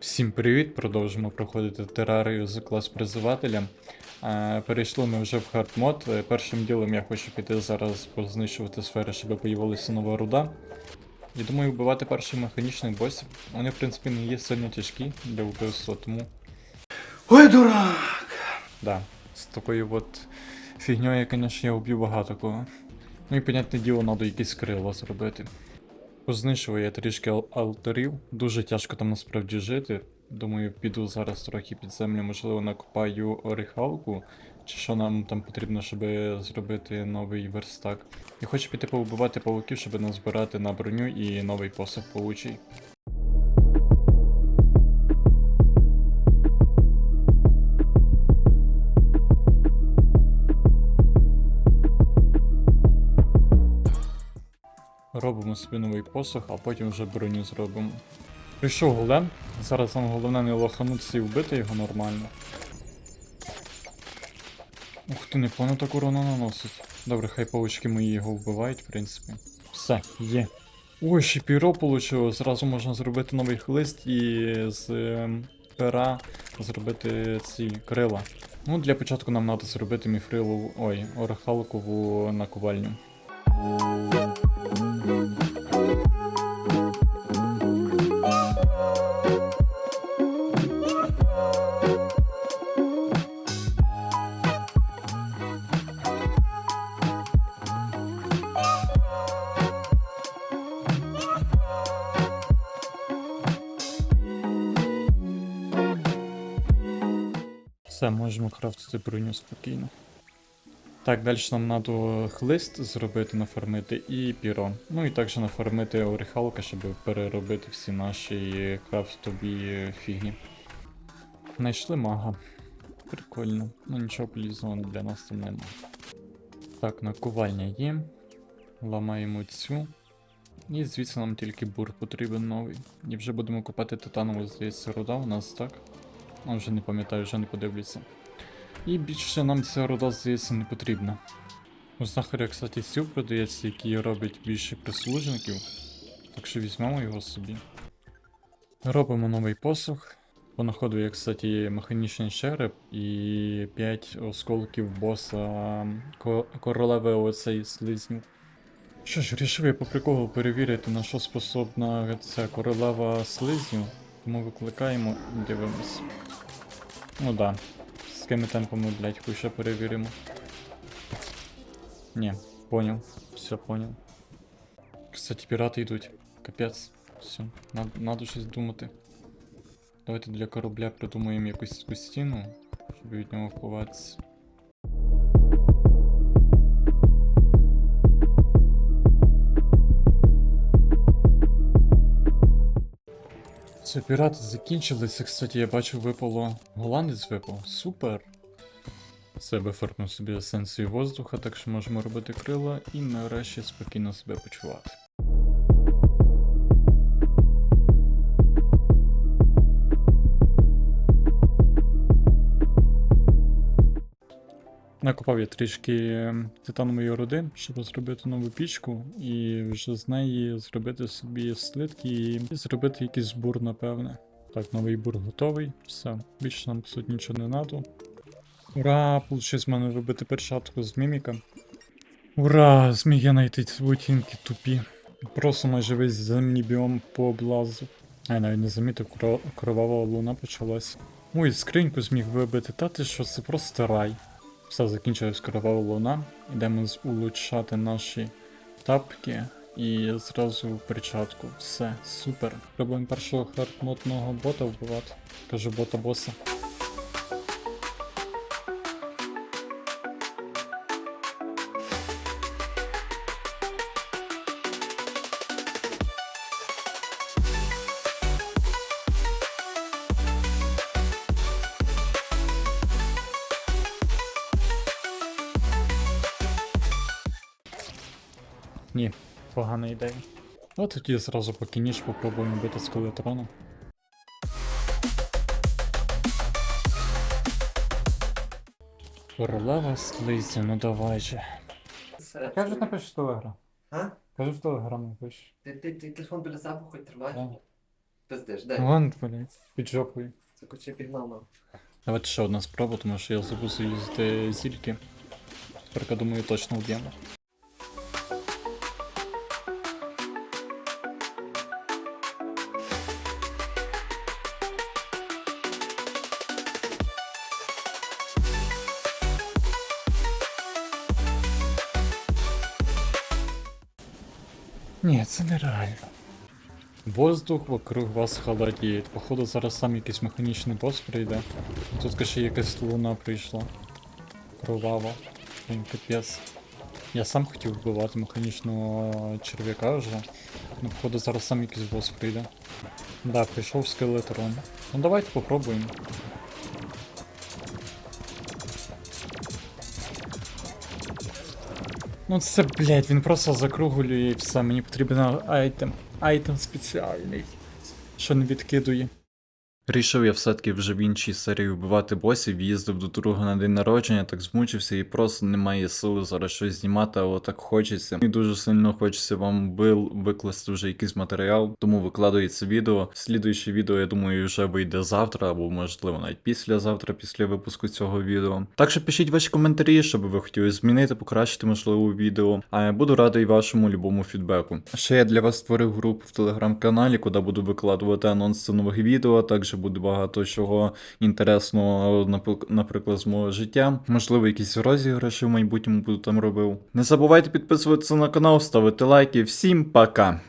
Всім привіт! Продовжимо проходити терарію з клас призивателя. Е, Перейшли ми вже в хардмод. Е, Першим ділом я хочу піти зараз познищувати сфери, щоб появилася нова руда. І думаю, вбивати перших механічних босів. Вони, в принципі, не є сильно тяжкі для вбивства, тому. Ой, дурак! Да, з такою от фігньою, звісно, я вб'ю багато кого. Ну і, понятне діло, треба якісь крила зробити. Познищую я трішки ал- алтарів. Дуже тяжко там насправді жити. Думаю, піду зараз трохи під землю, можливо, накопаю орехалку, чи що нам там потрібно, щоб зробити новий верстак. І хочу піти повбивати павуків, щоб назбирати на броню і новий посох паучий. Робимо собі новий посох, а потім вже броню зробимо. Прийшов голем. Зараз нам головне не лоханутися і вбити його нормально. Ух ти, непогано так урону наносить. Добре, хай павучки мої його вбивають, в принципі. Все, є. Ой, ще піро получилось. Зразу можна зробити новий хлист і з ем, пера зробити ці крила. Ну, для початку нам треба зробити міфрилову. Ой, орехалкову наковальню. Все, можемо крафтити броню спокійно. Так, далі нам треба хлист зробити, нафармити і піро. Ну і також нафармити орехалка, щоб переробити всі наші крафтові фігні. Знайшли мага. Прикольно. Ну нічого полізного для нас там нема. Так, наковальня є. Ламаємо цю. І звідси нам тільки бур потрібен новий. І вже будемо купати титанову, здається, руда у нас, так? А вже не пам'ятаю, вже не подивлюся. І більше нам ця руда, здається, не потрібна. У знахаря, кстати, стіл продається, який робить більше прислужників. Так що візьмемо його собі. Робимо новий посох. Понаходу я, кстати, механічний череп і 5 осколків боса ко- королеви оцей слизню. Що ж, рішив я по приколу перевірити, на що способна ця королева слизню. Тому викликаємо і дивимось. Ну да. З якими темпами, блять, хуй ще перевіримо. Не, понял. Все понял. Кстати, пірати йдуть. Капець. Все, надо, надо щось думати. Давайте для корабля придумаємо якусь стіну, щоб від нього ховатися. Все, пірати закінчилися. Кстати, я бачу, випало. Голландець випав. Супер. Себе фаркнув собі есенцію воздуха, так що можемо робити крила і нарешті спокійно себе почувати. Накопав я трішки титанової руди, щоб зробити нову пічку, і вже з неї зробити собі слитки і зробити якийсь бур, напевне. Так, новий бур готовий. Все, більше нам по суті нічого не треба. Ура! Получилось в мене робити перчатку з міміка. Ура! Зміг я знайти ці бутінки тупі. Просто майже весь земний біом пооблазив. А я навіть не замітив, кро- кровава луна почалась. Ой, скриньку зміг вибити, та ти що, це просто рай. Все, закінчилось кровава луна. Йдемо улучшати наші тапки і зразу перчатку. Все, супер. Пробуємо першого хардмотного бота вбивати. Кажу бота боса. Ні, погана ідея. А тоді зразу поки ніж попробуємо бити скелетроном. Королева слизня, ну давай же. Кажи напишеш телеграм. А? Кажи в телеграм напишеш. Ти, ти, ти телефон біля себе хоч тримаєш? Да. Пиздиш, дай. Вон, блядь, під жопою. Це куча пігнав нам. Давайте ще одна спроба, тому що я забув з'їздити зільки. Тепер, думаю, точно вб'ємо. Ні, це нереально. Воздух вокруг вас холодіє. Походу зараз сам якийсь механічний бос прийде. Тут ще якась луна прийшла. Кровава. Блін, капець. Я сам хотів вбивати механічного черв'яка вже. Ну, походу зараз сам якийсь бос прийде. Да, прийшов скелетрон. Ну давайте попробуємо. Ну це, блядь, він просто закруглює і все. Мені потрібен айтем. Айтем спеціальний. Що не відкидує. Рішив я все-таки вже в іншій серії вбивати босів, їздив до друга на день народження, так змучився і просто немає сили зараз щось знімати, але так хочеться. І дуже сильно хочеться вам бил викласти вже якийсь матеріал, тому викладаю це відео. Слідуюче відео, я думаю, вже вийде завтра, або можливо навіть післязавтра, після випуску цього відео. Так що пишіть ваші коментарі, що би ви хотіли змінити, покращити можливо відео. А я буду радий вашому любому фідбеку. Ще я для вас створив групу в телеграм-каналі, куди буду викладувати анонси нових відео. Також буде багато чого інтересного, наприклад, з мого життя. Можливо, якісь розіграші в майбутньому буду там робив. Не забувайте підписуватися на канал, ставити лайки. Всім пока!